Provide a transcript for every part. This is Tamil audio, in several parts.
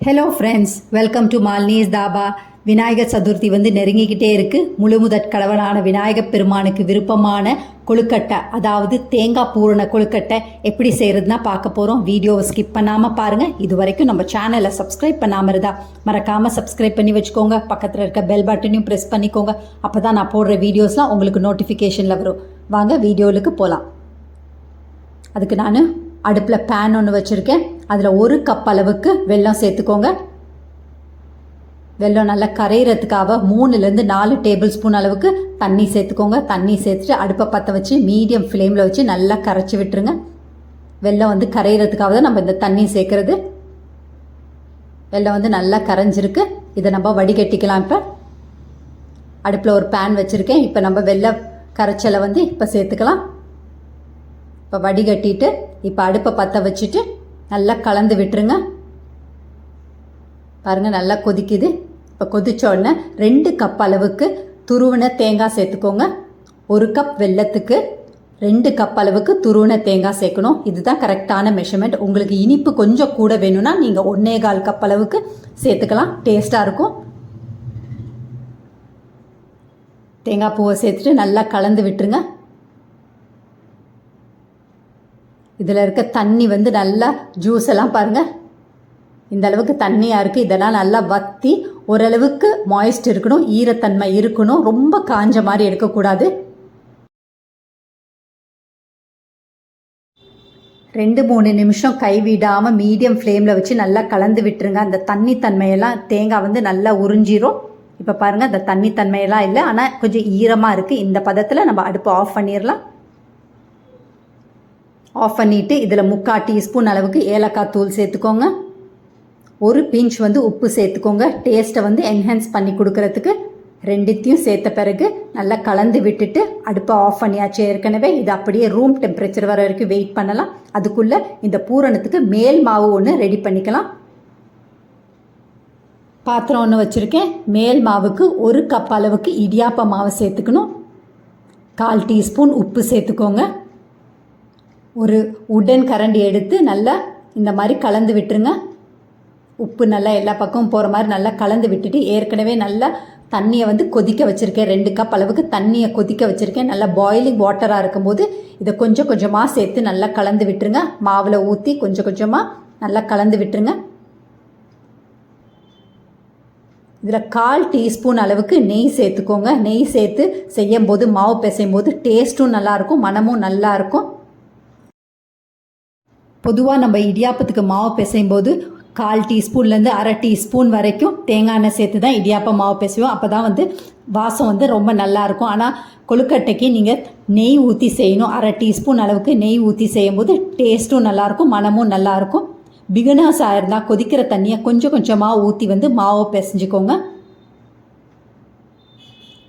ஹலோ ஃப்ரெண்ட்ஸ் வெல்கம் டு மால்னீஸ் தாபா விநாயகர் சதுர்த்தி வந்து நெருங்கிக்கிட்டே இருக்குது முழுமுதற் கடவுளான விநாயகப் பெருமானுக்கு விருப்பமான கொழுக்கட்டை அதாவது தேங்காய் பூரண கொழுக்கட்டை எப்படி செய்கிறதுனா பார்க்க போகிறோம் வீடியோவை ஸ்கிப் பண்ணாமல் பாருங்கள் இது வரைக்கும் நம்ம சேனலை சப்ஸ்கிரைப் பண்ணாமல் இருந்தா மறக்காமல் சப்ஸ்கிரைப் பண்ணி வச்சுக்கோங்க. பக்கத்தில் இருக்க பெல் பட்டனையும் ப்ரெஸ் பண்ணிக்கோங்க. அப்போ தான் நான் போடுற வீடியோஸ்லாம் உங்களுக்கு நோட்டிஃபிகேஷனில் வரும். வாங்க வீடியோவுக்கு போகலாம் அதுக்கு நான் அடுப்பில் பேன் ஒன்று வச்சுருக்கேன். அதில் ஒரு கப் அளவுக்கு வெல்லம் சேர்த்துக்கோங்க. வெல்லம் நல்லா கரையிறதுக்காக மூணுலேருந்து நாலு டேபிள் ஸ்பூன் அளவுக்கு தண்ணி சேர்த்துக்கோங்க. தண்ணி சேர்த்துட்டு அடுப்பை பற்ற வச்சு மீடியம் ஃப்ளேமில் வச்சு நல்லா கரைச்சி விட்டுருங்க. வெல்லம் வந்து கரையிறதுக்காக தான் நம்ம இந்த தண்ணி சேர்க்குறது. வெல்லம் வந்து நல்லா கரைஞ்சிருக்கு. இதை நம்ம வடிகட்டிக்கலாம் இப்போ. அடுப்பில் ஒரு பேன் வச்சுருக்கேன். இப்போ நம்ம வெள்ளை கரைச்சலை வந்து இப்போ சேர்த்துக்கலாம். இப்போ வடிகட்டிட்டு இப்போ அடுப்பை பற்ற வச்சுட்டு நல்லா கலந்து விட்டுருங்க. பாருங்கள் நல்லா கொதிக்குது. இப்போ கொதிச்ச உடனே ரெண்டு கப் அளவுக்கு துருவின தேங்காய் சேர்த்துக்கோங்க. ஒரு கப் வெல்லத்துக்கு ரெண்டு கப் அளவுக்கு துருவின தேங்காய் சேர்க்கணும். இதுதான் கரெக்டான மெஷர்மெண்ட் உங்களுக்கு இனிப்பு கொஞ்சம் கூட வேணும்னா நீங்கள் ஒன்றே கால் கப் அளவுக்கு சேர்த்துக்கலாம். டேஸ்ட்டாக இருக்கும். தேங்காய் பூவை சேர்த்துட்டு நல்லா கலந்து விட்டுருங்க. இதில் இருக்க தண்ணி வந்து நல்லா ஜூஸ் எல்லாம் பாருங்கள் இந்த அளவுக்கு தண்ணியாக இருக்குது இதெல்லாம் நல்லா வற்றி ஓரளவுக்கு மாய்ஸ்ட் இருக்கணும். ஈரத்தன்மை இருக்கணும். ரொம்ப காஞ்ச மாதிரி எடுக்கக்கூடாது. ரெண்டு மூணு நிமிஷம் கைவிடாமல் மீடியம் ஃப்ளேமில் வச்சு நல்லா கலந்து விட்டுருங்க. அந்த தண்ணி தன்மையெல்லாம் தேங்காய் வந்து நல்லா உறிஞ்சிரும். இப்போ பாருங்கள் அந்த தண்ணி தன்மையெல்லாம் இல்லை. ஆனால் கொஞ்சம் ஈரமாக இருக்குது இந்த பதத்தில் நம்ம அடுப்பு ஆஃப் பண்ணிடலாம் ஆஃப் பண்ணிவிட்டு இதில் முக்கால் டீஸ்பூன் அளவுக்கு ஏலக்காய் தூள் சேர்த்துக்கோங்க. ஒரு பிஞ்ச் வந்து உப்பு சேர்த்துக்கோங்க. டேஸ்ட்டை வந்து என்ஹான்ஸ் பண்ணி கொடுக்கறதுக்கு ரெண்டுத்தையும் சேர்த்த பிறகு நல்லா கலந்து விட்டுட்டு அடுப்பை ஆஃப் பண்ணியாச்சு ஏற்கனவே. இது அப்படியே ரூம் டெம்பரேச்சர் வர வரைக்கும் வெயிட் பண்ணலாம். அதுக்குள்ளே இந்த பூரணத்துக்கு மேல் மாவு ஒன்று ரெடி பண்ணிக்கலாம். பாத்திரம் ஒன்று வச்சுருக்கேன். மேல் மாவுக்கு ஒரு கப் அளவுக்கு இடியாப்ப மாவு சேர்த்துக்கணும். கால் டீஸ்பூன் உப்பு சேர்த்துக்கோங்க. ஒரு உடன் கரண்டி எடுத்து நல்லா இந்த மாதிரி கலந்து விட்டுருங்க. உப்பு நல்லா எல்லா பக்கமும் போகிற மாதிரி நல்லா கலந்து விட்டுட்டு ஏற்கனவே நல்லா தண்ணியை வந்து கொதிக்க வச்சுருக்கேன். ரெண்டு கப் அளவுக்கு தண்ணியை கொதிக்க வச்சுருக்கேன். நல்லா பாயிலிங் வாட்டராக இருக்கும்போது இதை கொஞ்சம் கொஞ்சமாக சேர்த்து நல்லா கலந்து விட்டுருங்க. மாவில் ஊற்றி கொஞ்சம் கொஞ்சமாக நல்லா கலந்து விட்டுருங்க. இதில் கால் டீஸ்பூன் அளவுக்கு நெய் சேர்த்துக்கோங்க. நெய் சேர்த்து செய்யும் போது மாவு பிசையும் போது டேஸ்ட்டும் நல்லாயிருக்கும் மனமும் நல்லாயிருக்கும் பொதுவாக நம்ம இடியாப்பத்துக்கு மாவு பிசையும் போது கால் டீஸ்பூன்லேருந்து அரை டீஸ்பூன் வரைக்கும் தேங்காய் எண்ணெய் சேர்த்து தான் இடியாப்பம் மாவு பிசைவோம். அப்போ தான் வந்து வாசம் வந்து ரொம்ப நல்லாயிருக்கும். ஆனால் கொழுக்கட்டைக்கு நீங்கள் நெய் ஊற்றி செய்யணும். அரை டீஸ்பூன் அளவுக்கு நெய் ஊற்றி செய்யும்போது டேஸ்ட்டும் நல்லாயிருக்கும் மனமும் நல்லாயிருக்கும். பிகினர்ஸ் ஆயிருந்தால் கொதிக்கிற தண்ணியை கொஞ்சம் கொஞ்சமாக ஊற்றி வந்து மாவை பிசைஞ்சுக்கோங்க.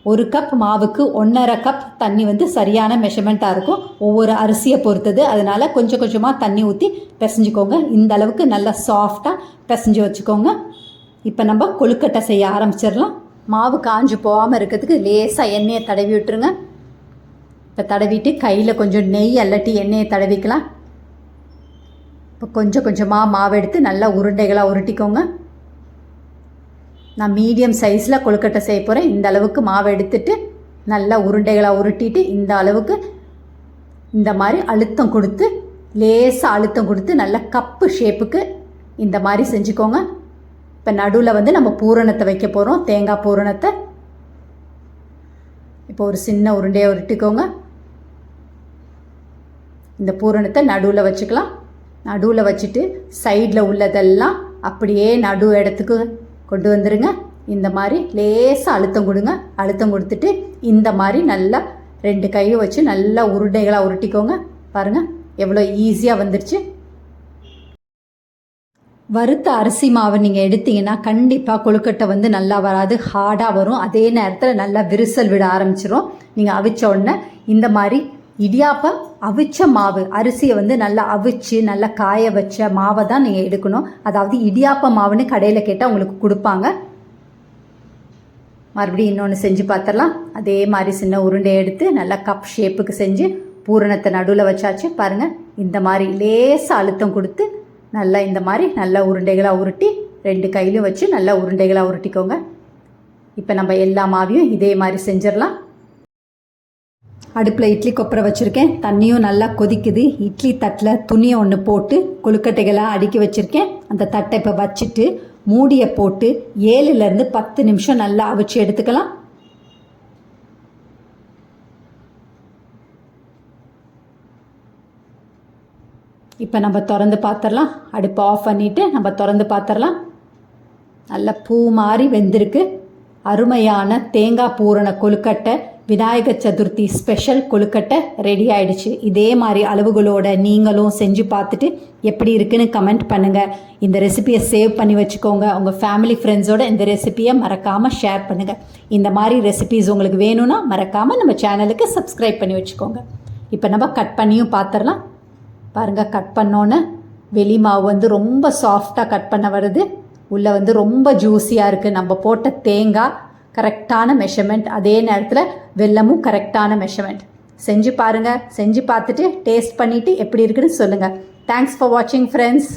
ஒரு கப் மாவுக்கு ஒன்றரை கப் தண்ணி வந்து சரியான மெஷர்மெண்ட்டாக இருக்கும். ஒவ்வொரு அரிசியை பொறுத்தது. அதனால் கொஞ்சம் கொஞ்சமாக தண்ணி ஊற்றி பிசைஞ்சுக்கோங்க. இந்த அளவுக்கு நல்லா சாஃப்டாக பிசைஞ்சு வச்சுக்கோங்க. இப்போ நம்ம கொழுக்கட்டை செய்ய ஆரம்பிச்சிடலாம். மாவு காஞ்சு போகாமல் இருக்கிறதுக்கு லேசாக எண்ணெயை தடவி விட்டுருங்க. இப்போ தடவிட்டு கையில் கொஞ்சம் நெய் அல்லட்டி எண்ணெயை தடவிக்கலாம். இப்போ கொஞ்சம் கொஞ்சமாக மாவு எடுத்து நல்லா உருண்டைகளாக உருட்டிக்கோங்க. நான் மீடியம் சைஸில் கொழுக்கட்டை செய்ய போகிறேன் இந்த அளவுக்கு மாவை எடுத்துட்டு நல்லா உருண்டைகளாக உருட்டிட்டு இந்த அளவுக்கு இந்த மாதிரி அழுத்தம் கொடுத்து லேசாக அழுத்தம் கொடுத்து நல்ல கப்பு ஷேப்புக்கு இந்த மாதிரி செஞ்சுக்கோங்க. இப்போ நடுவில் வந்து நம்ம பூரணத்தை வைக்க போகிறோம் தேங்காய் பூரணத்தை. இப்போ ஒரு சின்ன உருண்டையை உருட்டிக்கோங்க. இந்த பூரணத்தை நடுவில் வச்சுக்கலாம். நடுவில் வச்சுட்டு சைடில் உள்ளதெல்லாம் அப்படியே நடு இடத்துக்கு கொண்டு வந்துடுங்க இந்த மாதிரி லேசாக அழுத்தம் கொடுங்க. அழுத்தம் கொடுத்துட்டு இந்த மாதிரி நல்லா ரெண்டு கையும் வச்சு நல்லா உருண்டைகளாக உருட்டிக்கோங்க. பாருங்கள் எவ்வளோ ஈஸியாக வந்துருச்சு. வறுத்த அரிசி மாவை நீங்கள் எடுத்தீங்கன்னா கண்டிப்பாக கொழுக்கட்டை வந்து நல்லா வராது ஹார்டாக வரும். அதே நேரத்தில் நல்லா விரிசல் விட ஆரம்பிச்சிடும் நீங்கள் அவிச்ச உடனே இந்த மாதிரி இடியாப்பம் அவிச்ச மாவு. அரிசியை வந்து நல்லா அவிச்சு நல்லா காய வச்ச மாவை தான் நீங்கள் எடுக்கணும். அதாவது இடியாப்ப மாவுன்னு கடையில் கேட்டால் உங்களுக்கு கொடுப்பாங்க. மறுபடியும் இன்னொன்று செஞ்சு பார்த்துடலாம் அதே மாதிரி சின்ன உருண்டை எடுத்து நல்லா கப் ஷேப்புக்கு செஞ்சு பூரணத்தை நடுவில் வச்சாச்சு. பாருங்கள் இந்த மாதிரி லேசாக அழுத்தம் கொடுத்து நல்லா இந்த மாதிரி நல்லா உருண்டைகளாக உருட்டி ரெண்டு கையிலும் வச்சு நல்லா உருண்டைகளாக உருட்டிக்கோங்க. இப்போ நம்ம எல்லா மாவையும் இதே மாதிரி செஞ்சிடலாம். அடுப்பில் இட்லி கொப்பரை வச்சுருக்கேன். தண்ணியும் நல்லா கொதிக்குது. இட்லி தட்டில் துணியை ஒன்று போட்டு கொழுக்கட்டைகளாக அடுக்கி வச்சுருக்கேன். அந்த தட்டை இப்போ வச்சுட்டு மூடியை போட்டு ஏழுலேருந்து பத்து நிமிஷம் நல்லா அவிச்சு எடுத்துக்கலாம். இப்போ நம்ம திறந்து பார்த்துடலாம் அடுப்பை ஆஃப் பண்ணிவிட்டு நம்ம திறந்து பார்த்துடலாம் நல்ல பூ மாதிரி வெந்திருக்கு. அருமையான தேங்காய் பூரண கொழுக்கட்டை. விநாயகர் சதுர்த்தி ஸ்பெஷல் கொழுக்கட்டை ரெடி ஆயிடுச்சு. இதே மாதிரி அளவுகளோட நீங்களும் செஞ்சு பார்த்துட்டு எப்படி இருக்குன்னு கமெண்ட் பண்ணுங்கள் இந்த ரெசிபியை சேவ் பண்ணி வச்சுக்கோங்க. உங்கள் ஃபேமிலி ஃப்ரெண்ட்ஸோட இந்த ரெசிபியை மறக்காமல் ஷேர் பண்ணுங்கள் இந்த மாதிரி ரெசிபிஸ் உங்களுக்கு வேணும்னா மறக்காமல் நம்ம சேனலுக்கு சப்ஸ்கிரைப் பண்ணி வச்சுக்கோங்க. இப்போ நம்ம கட் பண்ணியும் பார்த்துடலாம் பாருங்கள் கட் பண்ணோன்னே வெளி மாவு வந்து ரொம்ப சாஃப்டாக கட் பண்ண வருது. உள்ளே வந்து ரொம்ப ஜூஸியாக இருக்குது நம்ம போட்ட தேங்காய் கரெக்டான மெஷர்மெண்ட் அதே நேரத்தில் வெல்லமும் கரெக்டான மெஷர்மெண்ட் செஞ்சு பாருங்கள் செஞ்சு பார்த்துட்டு டேஸ்ட் பண்ணிவிட்டு எப்படி இருக்குன்னு சொல்லுங்கள் தேங்க்ஸ் ஃபார் வாட்சிங் ஃப்ரெண்ட்ஸ்